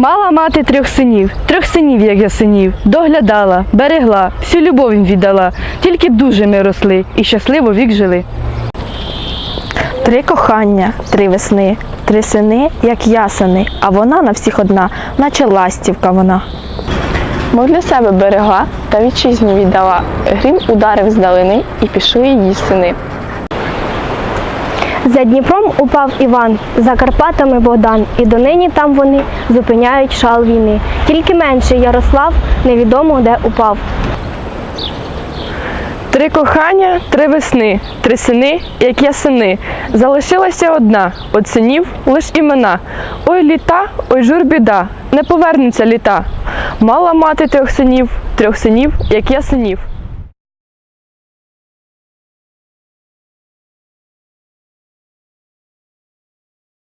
Мала мати трьох синів, трьох синів, як я синів, доглядала, берегла, всю любов їм віддала. Тільки дуже ми росли і щасливо вік жили. Три кохання, три весни, три сини, як ясени, а вона на всіх одна, наче ластівка вона. Мов для себе берегла та вітчизні віддала. Грім ударив здалини і пішли її сини. За Дніпром упав Іван, за Карпатами Богдан, і донині там вони зупиняють шал війни. Тільки менший Ярослав невідомо де упав. Три кохання, три весни, три сини, як я сини. Залишилася одна, от синів лиш імена. Ой літа, ой жур біда, не повернуться літа. Мала мати трьох синів, трьох синів, як я синів.